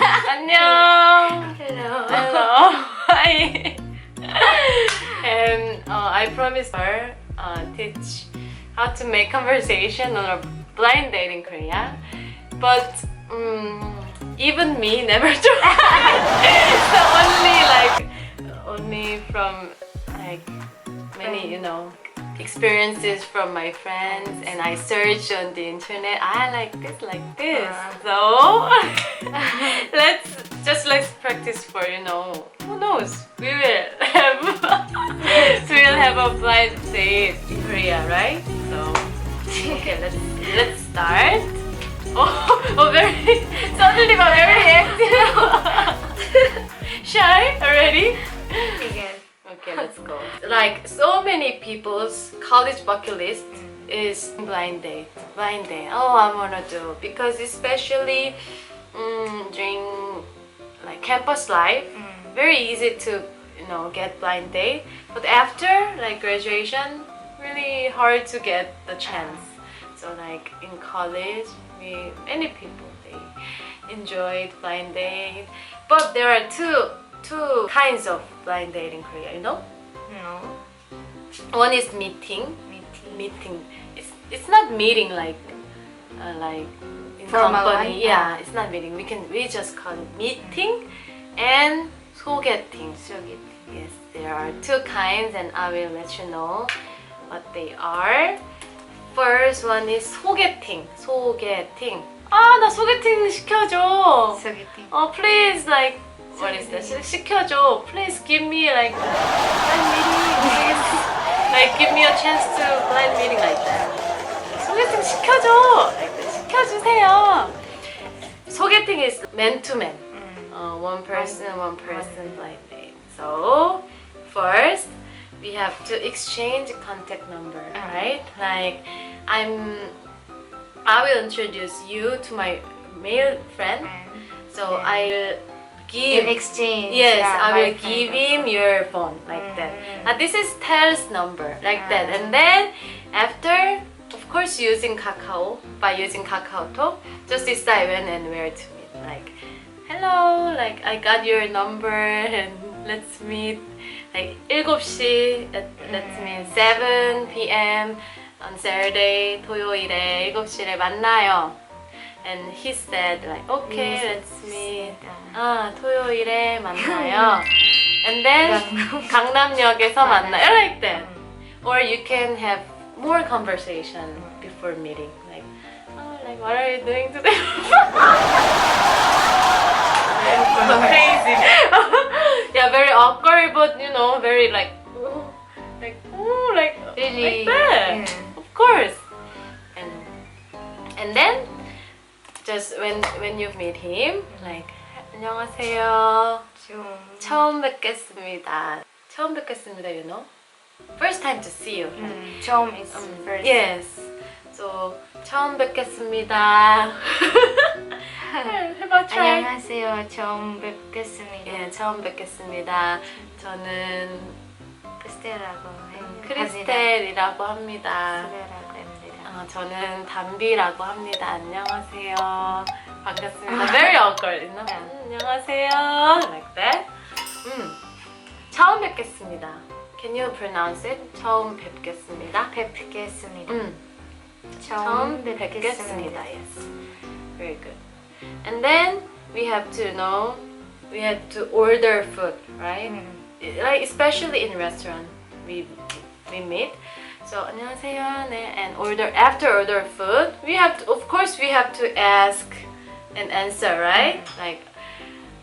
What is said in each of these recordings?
안녕. Hello. Hello. Hi. and uh, I promised her uh, teach how to make conversation on a blind date in Korea. But um, even me never tried. so only like only from like many you know experiences from my friends and I searched on the internet. I like this, like this. Uh-huh. So let's just let's practice for you know who knows we will have we will have a blind date in Korea, right? So okay, let's let's start. Oh, oh very suddenly I'm very active. People's college bucket list is blind date. Blind date. Oh, I wanna do because especially mm, during like campus life, very easy to you know get blind date. But after like graduation, really hard to get the chance. So like in college, we many people they enjoyed blind date. But there are two two kinds of blind date in Korea. You know, No one is meeting. Meeting. Meeting. It's it's not meeting like uh, like in Formal company. one? Yeah, it's not meeting. We can we just call it meeting and 소개팅. 소개팅. Yes, there are two kinds, and I will let you know what they are. First one is 소개팅. 소개팅. 아, 나 소개팅 시켜줘. 소개팅. Oh, please, like, what is that? 시- 시켜줘. Please give me like blind meeting. Please, like, give me a chance to blind meeting like that. 소개팅 시켜줘. Like that. 시켜주세요. 소개팅 is man to man. 음. Uh, one person, one person blind date. So first, we have to exchange contact number, right? Like I'm, I will introduce you to my male friend. And So Yeah. I'll in give. exchange. Yes, yeah, I will by give friend. him your phone like that. Mm. Uh, this is Tel's number like that, Ah. and then after, of course, using Kakao by using Kakao Talk, just decide when and where to meet. Like, hello, like I got your number and let's meet. Like 7시, let, let's meet 7 p.m. on Saturday, 토요일에 7시에 만나요. And he said like, okay, let's meet. 아, 토요일에 만나요. And then 강남역에서 만나요. Like that. Or you can have more conversation before meeting. Like, oh, like what are you doing today? Crazy. yeah, very awkward, but you know, very like, ooh, like, ooh, like, Really? like that. Yeah. Of course. And and then just when when you meet him, like 안녕하세요. 좀 처음 뵙겠습니다. 처음 뵙겠습니다, you know? First time to see you. 음, 처음 is Um, first. Yes. So 처음 뵙겠습니다. 해봐. 안녕하세요. 처음 뵙겠습니다. 예, 처음 뵙겠습니다. 저는 크리스텔라고 해요. 크리스텔이라고 합니다. 어, 저는 담비라고 합니다. 안녕하세요. 반갑습니다. Very awkward? Yeah. 음, 안녕하세요. Like that. 음, 처음 뵙겠습니다. Can you pronounce it? 처음 뵙겠습니다. 뵙겠습니다. 음, 처음 처음 뵙겠습니다. 뵙겠습니다. Yes. Very good. And then we have to know, we have to order food, right? 음. like especially in restaurant we we meet so 안녕하세요 네 and order after order food we have to of course we have to ask and answer right like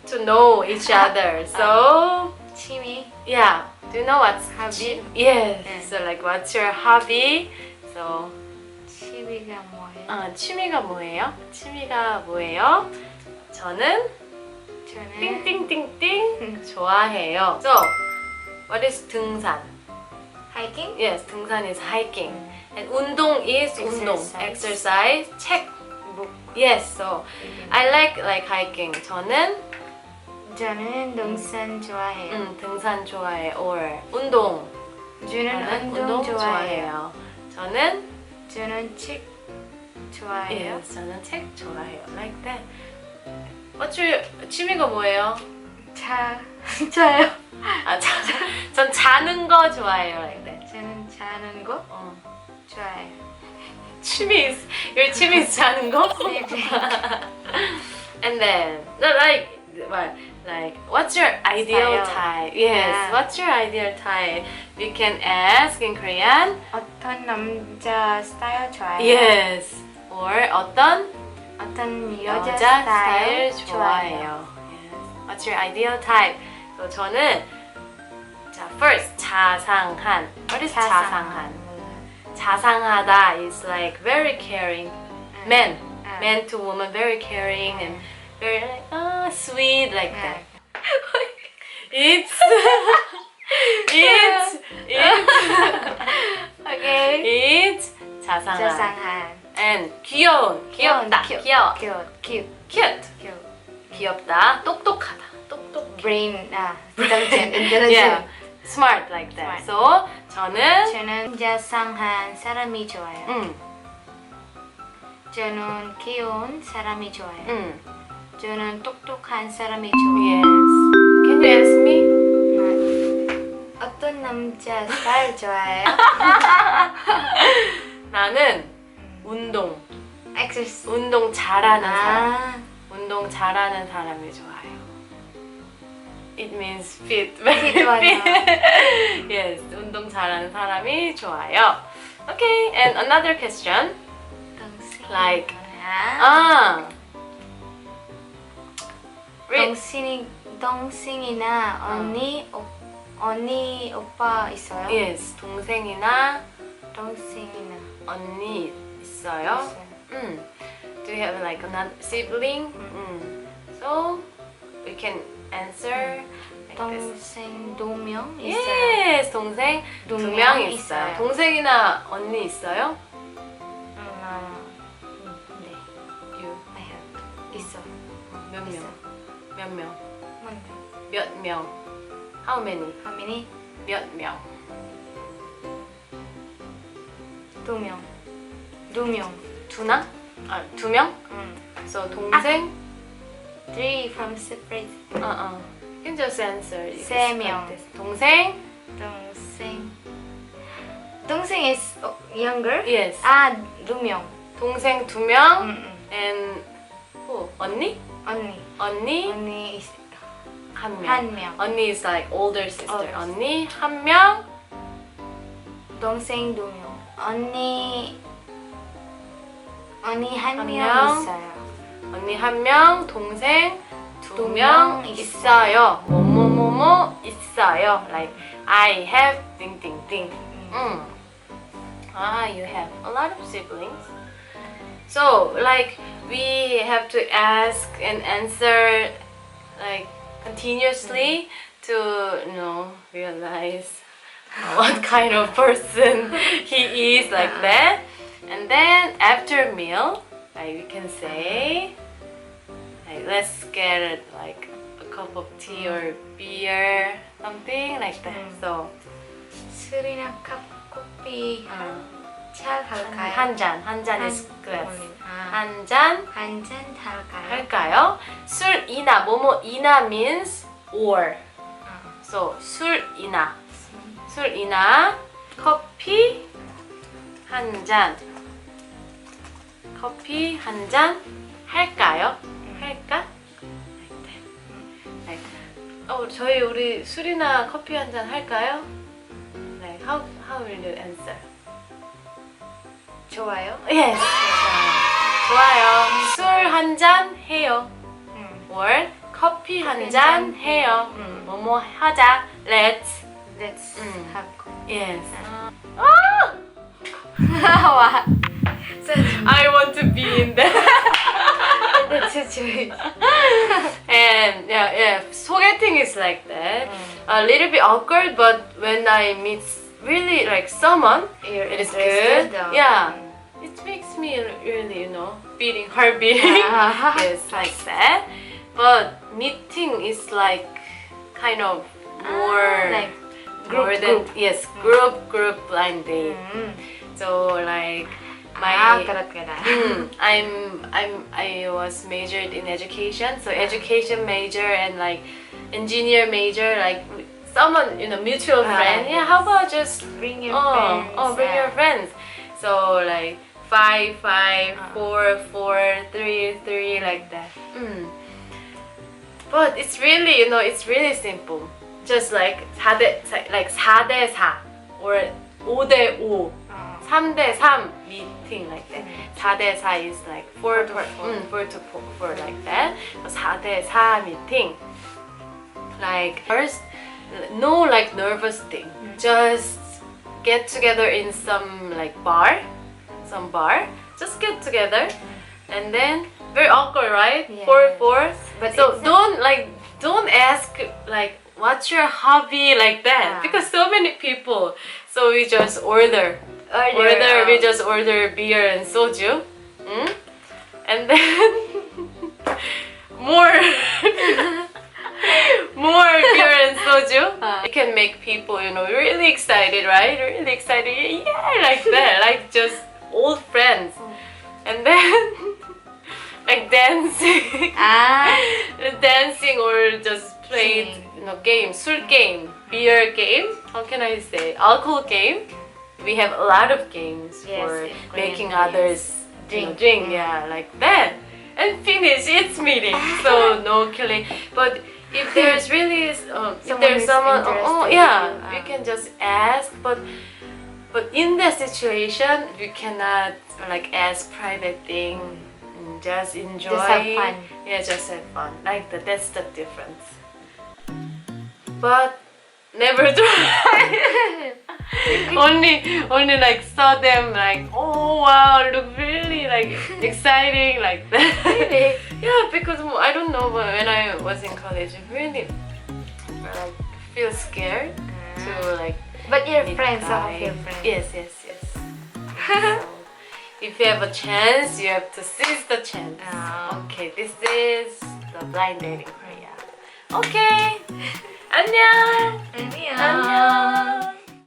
to know each other so 취미 yeah do you know what's hobby? yes 네. so like what's your hobby so 취미가 뭐예요? 아, 취미가 뭐예요 취미가 뭐예요 저는 저는 띵띵띵띵 좋아해요 so what is 등산 하이킹? Yes, 등산 is hiking. And 운동 is 운동, Exercise. 책. 목 Yes, so I like like hiking. 저는 저는 동산 좋아해요. 음, 등산 좋아해. Or 운동. 저는 저는 운동 좋아해요. 저는 저는 책 좋아해요. yes, 저는 책 좋아해요. Like that. What's your 취미가 뭐예요? 자, 저요. 아, 자, 전 자는 거 좋아해요. That. 저는 자는 거 어. 좋아해요. 취미 is your 취미 is 자는 거? And then no, like what like what's your ideal Style. type? Yes, Yeah. what's your ideal type? You can ask in Korean. 어떤 남자 스타일 좋아해요? Yes. Or 어떤 어떤 여자, 여자 스타일 좋아해요. Yes. What's your ideal type? So 저는 자 first 자상한. What is 자상한? 자상하다 is like very caring. Man, 아. man to woman, very caring and very like ah sweet like 아. that. It's it's it's 오케이. it's 자상한. 자상한. and 귀여운 귀엽다 귀여운, 귀여워 cute, cute, cute cute. 귀엽다 똑똑하다 똑똑 Brain, 아, intelligent, intelligent. yeah smart like that so 저는 저는 자상한 사람이 좋아요. 음, 저는 귀여운 사람이 좋아요. 음. 저는 똑똑한 사람이 좋아요. yes can you ask me 어떤 남자 스타일 좋아해요? 나는 운동 엑서스. 운동 잘하는 사람 아, 운동 잘하는 사람이 좋아요 it means fit Fit 맞아. yes 운동 잘하는 사람이 좋아요 okay and another question. Like, 아, 아 read 동생이 동생이나 언니 오, 언니 오빠 있어요? yes 동생이나 동생이나 언니 있어요? 있어요. 음. Have like another sibling? 음. So we can answer like. 동생 두명 있어요. Yes, 동생 두두명명 있어요. 있어요. 동생이나 언니 있어요? 음, 아, 음, 네, You I have 있어. 몇 있어. 명? 몇 명? 뭔데? 몇 명? How many? How many? 몇 명? 두 명. 두 명. 두나? 아, 두 명? 음. So 동생? Three from separate. 어, 어. You can just answer. You 세 can 명. practice. 동생? 동생. 동생 is oh, younger? Yes. 아, 두 명. 동생 두 명. 음, 음. And who? 언니? 언니. 언니 언니 is 한 명. 한 명. 언니 is like older sister. Older 언니 한 명. 동생 두 명. 언니 언니 한 한 명 명. 있어요. 언니 한 명. 동생 두 두 명 명 있어요. 뭐뭐뭐뭐 있어요. Like I have 띵띵띵. 음. Ah, you have a lot of siblings. So, like, we have to ask and answer, like, continuously to, you know, realize what kind of person he is, like that. And then after meal, like, we can say, like, let's get like a cup of tea or beer, something like that. So, 술이나 컵, 커피 잘 할까요? 한 잔, 한잔 is 한- glass. 아, 한잔 한잔 할까요? 할까요? 술이나 뭐뭐이나 means or. 아, So 술이나 술이나 커피 한 잔. 커피 한 잔 할까요? 할까? 어, 저희 우리 술이나 커피 한 잔 할까요? Like how how will you answer? 좋아요. Yes. 좋아요. 술 한 잔 해요. 음, or 커피 한한잔잔 해요. 음. 뭐뭐 하자. Let's. let's 음. have Yes. 와. So, I want to be in there. that's a choice. and yeah, yeah. 소개팅 is like that. 음. A little bit awkward, but when I meet really like someone, You're it is interested, good. though. Yeah. It makes me really, you know, beating, heart beating. Ah. yes, like that. But meeting is like kind of more like more group, than group. yes group group blind date. 음. So like my 아, 그렇구나. Mm, I'm I'm I was majored in education, so education major and like engineer major, like someone you know mutual Ah, friend. Yeah, how about just Bring your oh friends. oh bring yeah. your friends. So like five five Ah. four four three three like that. Mm. But it's really you know it's really simple. Just like 4대 like 4대 4 or 5대 5. 어. 3대 3 meeting like that. 4대 4 is like 4 to Four 4, to four. mm, 4 to 4, 4 like that. So 4대 4 meeting. Like first, no like nervous thing. Just get together in some like bar, some bar. Just get together, and then very awkward, right? Yeah. Four four. But so don't like don't ask like what's your hobby like that Ah. because so many people. So we just order Order we um, just order beer and soju. Mm? and then more more beer and soju. Uh. it can make people you know really excited right? Really excited. Yeah like that. Like just old friends. And then like dancing. 아, dancing or just played Singing. you know game 술 game. Beer game. How can I say? Alcohol game we have a lot of games Yes, for Korean making others you know, Drink. drink Mm. yeah like that. And finish its meeting so no killing. But if there's really um, if there's someone oh, oh yeah you um, can just ask but but in that situation you cannot like ask private thing Mm, just enjoy. Just have fun. yeah just have fun. Like that that's the difference. But never try. Only only like saw them like oh wow look really like exciting like that. Really? yeah because I don't know but when I was in college really like feel scared to mm. like But your friends, some of your friends. yes yes yes. So, if you have a chance you have to seize the chance. 아. okay this is the blind dating. Korea okay 안녕 안녕. 안녕